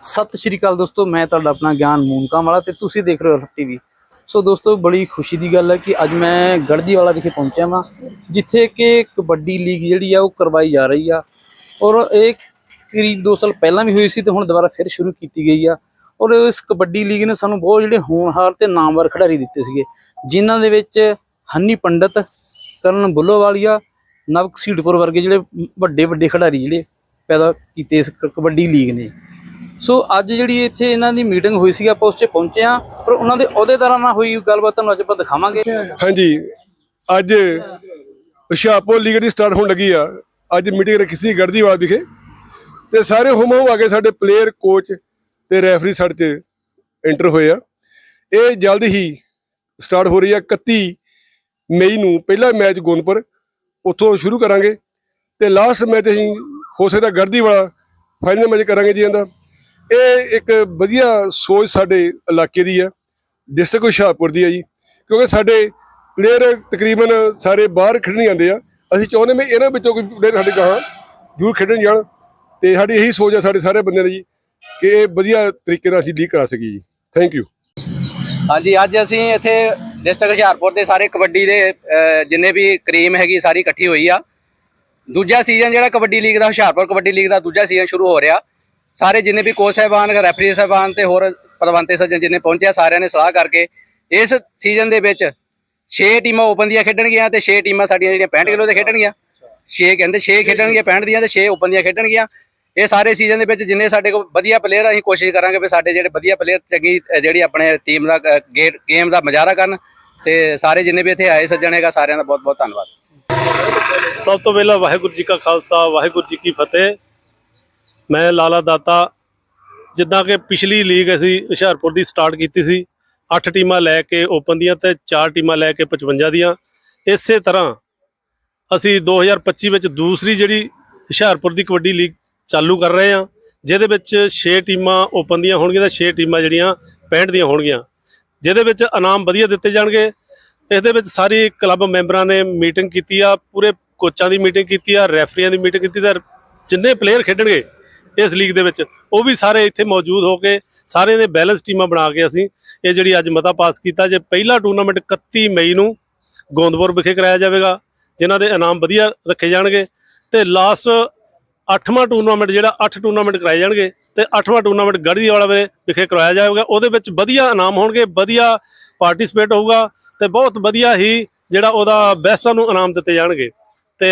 ਸਤਿ ਸ਼੍ਰੀ ਅਕਾਲ ਦੋਸਤੋ, ਮੈਂ ਤੁਹਾਡਾ ਆਪਣਾ ਗਿਆਨ ਮੂਨਕਾ ਵਾਲਾ ਤੇ ਤੁਸੀਂ ਦੇਖ ਰਹੇ ਹੋ ਟੀਵੀ ਸੋ ਦੋਸਤੋ, ਬੜੀ ਖੁਸ਼ੀ ਦੀ ਗੱਲ ਹੈ ਕਿ ਅੱਜ ਮੈਂ ਗੜਦੀ ਵਾਲਾ ਵਿਖੇ ਪਹੁੰਚਿਆ ਵਾਂ, ਜਿੱਥੇ ਕਿ ਕਬੱਡੀ ਲੀਗ ਜਿਹੜੀ ਆ, ਉਹ ਕਰਵਾਈ ਜਾ ਰਹੀ ਆ। ਔਰ ਇਹ ਕਰੀਬ 2 ਸਾਲ ਪਹਿਲਾਂ ਵੀ ਹੋਈ ਸੀ ਤੇ ਹੁਣ ਦੁਬਾਰਾ ਫਿਰ ਸ਼ੁਰੂ ਕੀਤੀ ਗਈ ਆ। ਔਰ ਇਸ ਕਬੱਡੀ ਲੀਗ ਨੇ ਸਾਨੂੰ ਬਹੁਤ ਜਿਹੜੇ ਹੋਣਹਾਰ ਤੇ ਨਾਮਵਰ ਖਿਡਾਰੀ ਦਿੱਤੇ ਸੀਗੇ, ਜਿਨ੍ਹਾਂ ਦੇ ਵਿੱਚ ਹੰਨੀ ਪੰਡਤ, ਕਰਨ ਬੁੱਲੋਵਾਲੀਆ ਨਵਕਸੀੜਪੁਰ ਵਰਗੇ ਜਿਹੜੇ ਵੱਡੇ ਵੱਡੇ ਖਿਡਾਰੀ ਜਿਹੜੇ ਪੈਦਾ ਕੀਤੇ ਇਸ ਕ- ਕਬੱਡੀ ਲੀਗ ਨੇ। ਸੋ ਅੱਜ ਜਿਹੜੀ ਇੱਥੇ ਇਹਨਾਂ ਦੀ ਮੀਟਿੰਗ ਹੋਈ ਸੀ, ਆਪਾਂ ਉਸ 'ਚ ਪਹੁੰਚੇ ਆ ਪਰ ਉਹਨਾਂ ਦੇ ਅਹੁਦੇਦਾਰਾਂ ਨਾਲ ਹੋਈ ਗੱਲਬਾਤ ਤੁਹਾਨੂੰ ਅੱਜ ਆਪਾਂ ਦਿਖਾਵਾਂਗੇ। ਹਾਂਜੀ, ਅੱਜ ਹੁਸ਼ਿਆਰਪੁਰ ਲੀਗ ਦੀ ਸਟਾਰਟ ਹੋਣ ਲੱਗੀ ਆ। ਅੱਜ ਮੀਟਿੰਗ ਰੱਖੀ ਸੀ ਗੜਦੀਵਾਲ ਵਿਖੇ। ਤੇ ਸਾਰੇ ਹੁਮ ਹੁਮ ਆ ਕੇ ਸਾਡੇ ਪਲੇਅਰ ਕੋਚ ਤੇ ਰੈਫਰੀ ਸਾਡੇ ਚ ਐਂਟਰ ਹੋਏ ਆ। ਇਹ ਜਲਦ ਹੀ ਸਟਾਰਟ ਹੋ ਰਹੀ ਆ 31 ਮਈ ਨੂੰ। ਪਹਿਲਾ ਮੈਚ ਗੋਨਪੁਰ, ਉੱਥੋਂ ਸ਼ੁਰੂ ਕਰਾਂਗੇ। ਤੇ ਲਾਸਟ ਮੈਚ ਅਸੀਂ ਹੋ ਸਕਦਾ ਗੜਦੀਵਾਲਾ ਫਾਈਨਲ ਮੈਚ ਕਰਾਂਗੇ ਜੀ ਇਹਦਾ। ਇਹ ਇੱਕ ਵਧੀਆ ਸੋਚ ਸਾਡੇ ਇਲਾਕੇ ਦੀ ਹੈ ਡਿਸਟ੍ਰਿਕਟ ਹੁਸ਼ਿਆਰਪੁਰ ਦੀ ਹੈ ਜੀ। ਕਿਉਂਕਿ ਸਾਡੇ ਪਲੇਅਰ ਤਕਰੀਬਨ ਸਾਰੇ ਬਾਹਰ ਖੇਡਣ ਜਾਂਦੇ ਆ। ਅਸੀਂ ਚਾਹੁੰਦੇ ਵੀ ਇਹਨਾਂ ਵਿੱਚੋਂ ਕੋਈ ਪਲੇਅਰ ਸਾਡੇ ਗਾਹਾਂ ਜ਼ਰੂਰ ਖੇਡਣ ਜਾਣ। ਤੇ ਸਾਡੀ ਇਹੀ ਸੋਚ ਆ ਸਾਡੇ ਸਾਰੇ ਬੰਦਿਆਂ ਦੀ ਜੀ, ਕਿ ਇਹ ਵਧੀਆ ਤਰੀਕੇ ਨਾਲ ਅਸੀਂ ਲੀਕ ਕਰਾ ਸਕੀਏ ਜੀ। ਥੈਂਕ ਯੂ ਹਾਂਜੀ, ਅੱਜ ਅਸੀਂ ਇੱਥੇ ਡਿਸਟ੍ਰਿਕਟ ਹੁਸ਼ਿਆਰਪੁਰ ਦੇ ਸਾਰੇ ਕਬੱਡੀ ਦੇ ਜਿੰਨੇ ਵੀ ਕਰੀਮ ਹੈਗੀ, ਸਾਰੀ ਇਕੱਠੀ ਹੋਈ ਆ। ਦੂਜਾ ਸੀਜ਼ਨ ਜਿਹੜਾ ਕਬੱਡੀ ਲੀਗ ਦਾ, ਹੁਸ਼ਿਆਰਪੁਰ ਕਬੱਡੀ ਲੀਗ ਦਾ ਦੂਜਾ ਸੀਜ਼ਨ ਸ਼ੁਰੂ ਹੋ ਰਿਹਾ। ਸਾਰੇ ਜਿੰਨੇ ਵੀ ਕੋਚ ਸਾਹਿਬਾਨ, ਰੈਫਰੀ ਸਾਹਿਬਾਨ ਤੇ ਹੋਰ ਪਦਵੰਤੇ ਸੱਜਣ ਜਿੰਨੇ ਪਹੁੰਚਿਆ ਸਾਰਿਆਂ ਨੇ ਸਲਾਹ ਕਰਕੇ ਇਸ ਸੀਜ਼ਨ ਦੇ ਵਿੱਚ 6 ਟੀਮਾਂ ਓਪਨ ਦੀਆਂ ਖੇਡਣਗੀਆਂ ਤੇ 6 ਟੀਮਾਂ ਸਾਡੀਆਂ ਜਿਹੜੀਆਂ 65 ਕਿਲੋ ਦੇ ਖੇਡਣਗੀਆਂ। 6 ਕਹਿੰਦੇ 6 ਖੇਡਣਗੀਆਂ 65 ਦੀਆਂ ਤੇ 6 ਓਪਨ ਦੀਆਂ ਖੇਡਣਗੀਆਂ। ਇਹ ਸਾਰੇ ਸੀਜ਼ਨ ਦੇ ਵਿੱਚ ਜਿੰਨੇ ਸਾਡੇ ਕੋਲ ਵਧੀਆ ਪਲੇਅਰ ਅਸੀਂ ਕੋਸ਼ਿਸ਼ ਕਰਾਂਗੇ ਵੀ ਸਾਡੇ ਜਿਹੜੇ ਵਧੀਆ ਪਲੇਅਰ ਚੰਗੀ ਜਿਹੜੀ ਆਪਣੇ ਟੀਮ ਦਾ ਗੇਮ ਦਾ ਮਜ਼ਾਰਾ ਕਰਨ ਤੇ ਸਾਰੇ ਜਿੰਨੇ ਵੀ ਇੱਥੇ ਆਏ ਸੱਜਣ ਹੈਗਾ, ਸਾਰਿਆਂ ਦਾ ਬਹੁਤ ਬਹੁਤ ਧੰਨਵਾਦ। ਸਭ ਤੋਂ ਪਹਿਲਾਂ ਵਾਹਿਗੁਰੂ ਜੀ ਕਾ ਖਾਲਸਾ, ਵਾਹਿਗੁਰੂ ਜੀ ਕੀ ਫਤਿਹ। ਮੈਂ ਲਾਲਾ ਦਾਤਾ, ਜਿੱਦਾਂ ਕਿ ਪਿਛਲੀ ਲੀਗ ਅਸੀਂ ਹੁਸ਼ਿਆਰਪੁਰ ਦੀ ਸਟਾਰਟ ਕੀਤੀ ਸੀ 8 ਟੀਮਾਂ ਲੈ ਕੇ ਓਪਨ ਦੀਆਂ ਤੇ 4 ਟੀਮਾਂ ਲੈ ਕੇ 55 ਦੀਆਂ। ਇਸੇ ਤਰ੍ਹਾਂ ਅਸੀਂ 2025 ਵਿੱਚ ਦੂਸਰੀ ਜਿਹੜੀ ਹੁਸ਼ਿਆਰਪੁਰ ਦੀ ਕਬੱਡੀ ਲੀਗ ਚਾਲੂ ਕਰ ਰਹੇ ਹਾਂ, ਜਿਹਦੇ ਵਿੱਚ 6 ਟੀਮਾਂ ਓਪਨ ਦੀਆਂ ਹੋਣਗੀਆਂ ਤੇ 6 ਟੀਮਾਂ ਜਿਹੜੀਆਂ 65 ਦੀਆਂ ਹੋਣਗੀਆਂ। ਜਿਹਦੇ ਵਿੱਚ ਇਨਾਮ ਵਧੀਆ ਦਿੱਤੇ ਜਾਣਗੇ। ਇਸ ਦੇ ਵਿੱਚ ਸਾਰੇ ਕਲੱਬ ਮੈਂਬਰਾਂ ਨੇ ਮੀਟਿੰਗ ਕੀਤੀ ਆ, ਪੂਰੇ ਕੋਚਾਂ ਦੀ ਮੀਟਿੰਗ ਕੀਤੀ ਆ ਰੈਫਰੀਆਂ ਦੀ ਮੀਟਿੰਗ ਕੀਤੀ ਤੇ ਜਿੰਨੇ ਪਲੇਅਰ ਖੇਡਣਗੇ ਇਸ ਲੀਗ ਦੇ ਵਿੱਚ। ਉਹ ਵੀ ਸਾਰੇ ਇੱਥੇ ਮੌਜੂਦ ਹੋ ਕੇ ਸਾਰਿਆਂ ਦੇ ਬੈਲੈਂਸ ਟੀਮਾਂ ਬਣਾ ਕੇ ਅਸੀਂ ਇਹ ਜਿਹੜੀ ਅੱਜ ਮਤਾ ਪਾਸ ਕੀਤਾ ਜੇ, ਪਹਿਲਾ ਟੂਰਨਾਮੈਂਟ 31 ਮਈ ਨੂੰ ਗੋਂਦਪੁਰ ਵਿਖੇ ਕਰਾਇਆ ਜਾਵੇਗਾ, ਜਿਨ੍ਹਾਂ ਦੇ ਇਨਾਮ ਵਧੀਆ ਰੱਖੇ ਜਾਣਗੇ ਤੇ ਲਾਸਟ 8ਵਾਂ ਟੂਰਨਾਮੈਂਟ ਜਿਹੜਾ 8 ਟੂਰਨਾਮੈਂਟ ਕਰਾਏ ਜਾਣਗੇ ਤੇ 8ਵਾਂ ਟੂਰਨਾਮੈਂਟ ਗੜ੍ਹੀ ਵਾਲਾ ਵਿਖੇ ਕਰਵਾਇਆ ਜਾਵੇਗਾ। ਉਹਦੇ ਵਿੱਚ ਵਧੀਆ ਇਨਾਮ ਹੋਣਗੇ, ਵਧੀਆ ਪਾਰਟਿਸਿਪੇਟ ਹੋਊਗਾ ਤੇ ਬਹੁਤ ਵਧੀਆ ਹੀ ਜਿਹੜਾ ਉਹਦਾ ਬੈਸਟਾਂ ਨੂੰ ਇਨਾਮ ਦਿੱਤੇ ਜਾਣਗੇ। ਤੇ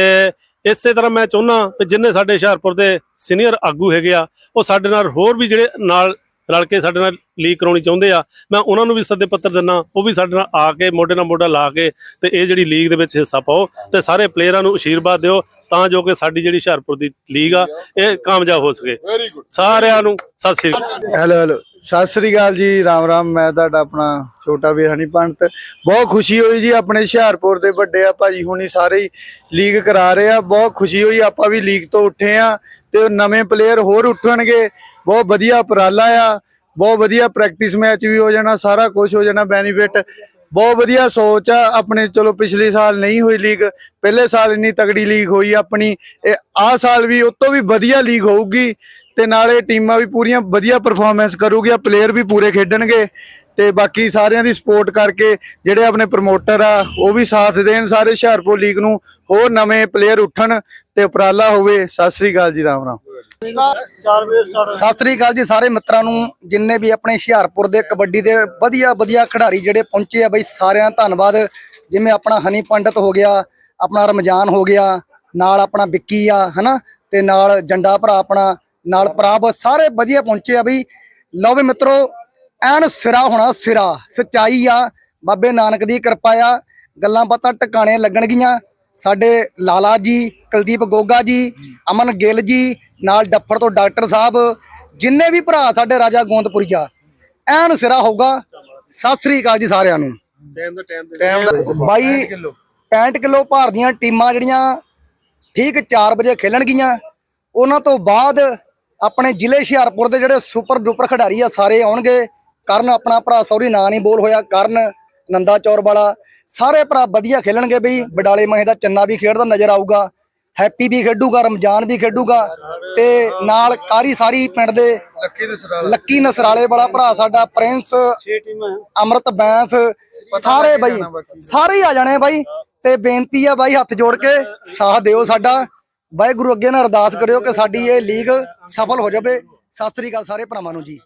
ਇਸੇ ਤਰ੍ਹਾਂ ਮੈਂ ਚਾਹੁੰਦਾ ਕਿ ਜਿੰਨੇ ਸਾਡੇ ਹੁਸ਼ਿਆਰਪੁਰ ਦੇ ਸੀਨੀਅਰ ਆਗੂ ਹੈਗੇ ਆ ਉਹ ਸਾਡੇ ਨਾਲ ਹੋਰ ਵੀ ਜਿਹੜੇ ਨਾਲ ਰਲ ਕੇ ਸਾਡੇ ਨਾਲ ਲੀਕ ਕਰਾਉਣੀ ਚਾਹੁੰਦੇ ਆ ਮੈਂ ਉਹਨਾਂ ਨੂੰ ਵੀ ਸੱਦੇ ਪੱਤਰ ਦਿੰਦਾ ਉਹ ਵੀ ਸਾਡੇ ਨਾਲ ਆ ਕੇ ਮੋਢੇ ਨਾਲ ਮੋਢਾ ਲਾ ਕੇ ਤੇ ਇਹ ਜਿਹੜੀ ਲੀਗ ਦੇ ਵਿੱਚ ਹਿੱਸਾ ਪਾਓ ਤੇ ਸਾਰੇ ਪਲੇਅਰਾਂ ਨੂੰ ਅਸ਼ੀਰਵਾਦ ਦਿਓ ਤਾਂ ਜੋ ਕਿ ਸਾਡੀ ਜਿਹੜੀ ਹੁਸ਼ਿਆਰਪੁਰ ਦੀ ਲੀਗ ਆ ਇਹ ਕਾਮਯਾਬ ਹੋ ਸਕੇ। ਵੈਰੀ ਗੁੱਡ ਸਾਰਿਆਂ ਨੂੰ ਸਤਿ ਸ੍ਰੀ ਅਕਾਲ। ਹੈਲੋ ਹੈਲੋ ਸਤਿ ਸ੍ਰੀ ਅਕਾਲ ਜੀ, ਰਾਮ ਰਾਮ, ਮੈਂ ਤੁਹਾਡਾ ਆਪਣਾ ਛੋਟਾ ਵੀਰ ਹਨੀ ਪੰਡਤ। ਬਹੁਤ ਖੁਸ਼ੀ ਹੋਈ ਜੀ ਆਪਣੇ ਹੁਸ਼ਿਆਰਪੁਰ ਦੇ ਵੱਡੇ ਆ ਭਾਜੀ ਹੁਣੀ ਸਾਰੇ ਹੀ ਲੀਗ ਕਰਾ ਰਹੇ ਆ। ਬਹੁਤ ਖੁਸ਼ੀ ਹੋਈ, ਆਪਾਂ ਵੀ ਲੀਗ ਤੋਂ ਉੱਠੇ ਆ ਤੇ ਨਵੇਂ ਪਲੇਅਰ ਹੋਰ ਉੱਠਣਗੇ। ਬਹੁਤ ਵਧੀਆ ਉਪਰਾਲਾ ਆ, ਬਹੁਤ ਵਧੀਆ ਪ੍ਰੈਕਟਿਸ ਮੈਚ ਵੀ ਹੋ ਜਾਣਾ, ਸਾਰਾ ਕੁਝ ਹੋ ਜਾਣਾ ਬੈਨੀਫਿਟ ਬਹੁਤ ਵਧੀਆ ਸੋਚ ਆ, ਆਪਣੇ ਚਲੋ ਪਿਛਲੇ ਸਾਲ ਨਹੀਂ ਹੋਈ ਲੀਗ, ਪਹਿਲੇ ਸਾਲ ਇੰਨੀ ਤਗੜੀ ਲੀਗ ਹੋਈ ਆਪਣੀ, ਇਹ ਆਹ ਸਾਲ ਵੀ ਉਸ ਤੋਂ ਵੀ ਵਧੀਆ ਲੀਗ ਹੋਊਗੀ। ਤੇ ਨਾਲੇ ਟੀਮਾਂ ਵੀ ਪੂਰੀਆਂ ਵਧੀਆ ਪਰਫਾਰਮੈਂਸ ਕਰੂਗੀਆਂ ਪਲੇਅਰ ਵੀ ਪੂਰੇ ਖੇਡਣਗੇ ਤੇ ਬਾਕੀ ਸਾਰਿਆਂ ਦੀ ਸਪੋਰਟ ਕਰਕੇ ਜਿਹੜੇ ਆਪਣੇ ਪ੍ਰਮੋਟਰ ਆ, ਉਹ ਵੀ ਸਾਥ ਦੇਣ ਸਾਰੇ ਹੁਸ਼ਿਆਰਪੁਰ ਲੀਗ ਨੂੰ, ਹੋਰ ਨਵੇਂ ਪਲੇਅਰ ਉੱਠਣ ਤੇ ਉਪਰਾਲਾ ਹੋਵੇ। ਸਤਿ ਸ੍ਰੀ ਅਕਾਲ ਜੀ, ਰਾਮ ਰਾਮ। ਸਤਿ ਸ੍ਰੀ ਅਕਾਲ ਜੀ ਸਾਰੇ ਮਿੱਤਰਾਂ ਨੂੰ, ਜਿੰਨੇ ਵੀ ਆਪਣੇ ਹੁਸ਼ਿਆਰਪੁਰ ਦੇ ਕਬੱਡੀ ਦੇ ਵਧੀਆ ਵਧੀਆ ਖਿਡਾਰੀ ਜਿਹੜੇ ਪਹੁੰਚੇ ਆ ਬਈ, ਸਾਰਿਆਂ ਦਾ ਧੰਨਵਾਦ। ਜਿਵੇਂ ਆਪਣਾ ਹਨੀ ਪੰਡਤ ਹੋ ਗਿਆ, ਆਪਣਾ ਰਮਜ਼ਾਨ ਹੋ ਗਿਆ, ਨਾਲ ਆਪਣਾ ਵਿੱਕੀ ਆ, ਹਨਾ? ਤੇ ਨਾਲ ਜੰਡਾ ਭਰਾ ਆਪਣਾ ਨਾਲ ਪ੍ਰਭ ਸਾਰੇ ਵਧੀਆ ਪਹੁੰਚੇ ਆ ਬਈ। ਲਓ ਵੀ ਮਿੱਤਰੋ ਐਨ ਸਿਰਾ ਹੋਣਾ ਸਿਰਾ। ਸਚਾਈ ਆ। ਬਾਬੇ ਨਾਨਕ ਦੀ ਕਿਰਪਾ ਆ। ਗੱਲਾਂ ਬਾਤਾਂ ਟਿਕਾਣੇ ਲੱਗਣਗੀਆਂ। ਸਾਡੇ ਲਾਲਾ ਜੀ ਕੁਲਦੀਪ ਗੋਗਾ ਜੀ ਅਮਨ ਗਿੱਲ ਜੀ ਨਾਲ ਡੱਫਰ ਤੋਂ ਡਾਕਟਰ ਸਾਹਿਬ ਜਿੰਨੇ ਵੀ ਭਰਾ ਸਾਡੇ ਰਾਜਾ ਗੋਂਦਪੁਰੀਆ ਐਨ ਸਿਰਾ ਹੋਊਗਾ। ਸਤਿ ਸ੍ਰੀ ਅਕਾਲ ਜੀ ਸਾਰਿਆਂ ਨੂੰ। ਬਾਈ 65 ਕਿਲੋ ਭਾਰ ਦੀਆਂ ਟੀਮਾਂ ਜਿਹੜੀਆਂ ਠੀਕ 4 ਵਜੇ ਖੇਲਣਗੀਆਂ। ਉਹਨਾਂ ਤੋਂ ਬਾਅਦ ਆਪਣੇ ਜ਼ਿਲ੍ਹੇ ਹੁਸ਼ਿਆਰਪੁਰ ਦੇ ਜਿਹੜੇ ਸੁਪਰ ਡੂਪਰ ਖਿਡਾਰੀ ਆ ਸਾਰੇ ਆਉਣਗੇ। ਕਰਨ ਆਪਣਾ ਭਰਾ ਸੌਰੀ ਨਾਂ ਨਹੀਂ ਬੋਲ ਹੋਇਆ। ਕਰਨ ਨੰਦਾ ਚੌਰ ਵਾਲਾ ਸਾਰੇ ਭਰਾ ਵਧੀਆ ਖੇਲਣਗੇ ਬਈ। ਬਡਾਲੇ ਮਹੇ ਦਾ ਚੰਨਾ ਵੀ ਖੇਡਦਾ ਨਜ਼ਰ ਆਊਗਾ। ਹੈਪੀ ਵੀ ਖੇਡੂਗਾ ਰਮਜ਼ਾਨ ਵੀ ਖੇਡੂਗਾ। ਤੇ ਨਾਲ ਕਾਰੀ ਸਾਰੀ ਪਿੰਡ ਦੇ ਲੱਕੀ ਨਸਰਾਲਾ। ਵਾਲਾ ਭਰਾ ਸਾਡਾ ਪ੍ਰਿੰਸ 6 ਟੀਮਾਂ ਅਮਰਤ ਬੈਂਸ ਸਾਰੇ ਬਾਈ ਸਾਰੇ ਆ ਜਾਣੇ ਬਾਈ। ਤੇ ਬੇਨਤੀ ਆ ਬਾਈ ਹੱਥ ਜੋੜ ਕੇ ਸਾਥ ਦਿਓ ਸਾਡਾ। ਵਾਹਿਗੁਰੂ ਅੱਗੇ ਨਾਲ ਅਰਦਾਸ ਕਰਿਓ ਕਿ ਸਾਡੀ ਇਹ ਲੀਗ ਸਫਲ ਹੋ ਜਾਵੇ। ਸਤਿ ਸ੍ਰੀ ਅਕਾਲ ਸਾਰੇ ਭਰਾਵਾਂ ਨੂੰ ਜੀ।